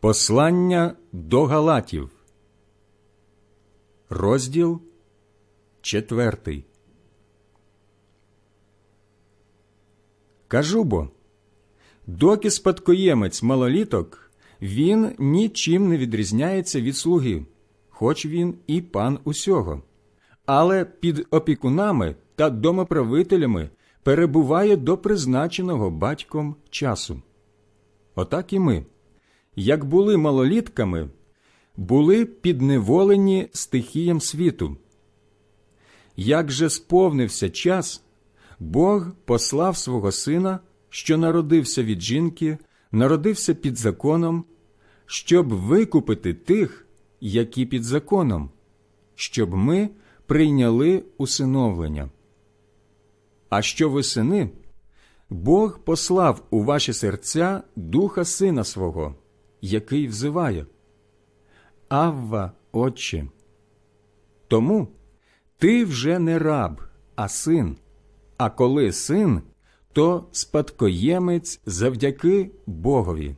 Послання до Галатів, розділ четвертий. Кажу бо, доки спадкоємець малоліток, він нічим не відрізняється від слуги, хоч він і пан усього. Але під опікунами та домоправителями перебуває до призначеного батьком часу. Отак і ми, як були малолітками, були підневолені стихіям світу. Як же сповнився час, Бог послав свого сина, що народився від жінки, народився під законом, щоб викупити тих, які під законом, щоб ми прийняли усиновлення. А що ви сини? Бог послав у ваші серця духа сина свого, який взиває. Авва, Отче. Тому ти вже не раб, а син. А коли син, то спадкоємець завдяки Богові.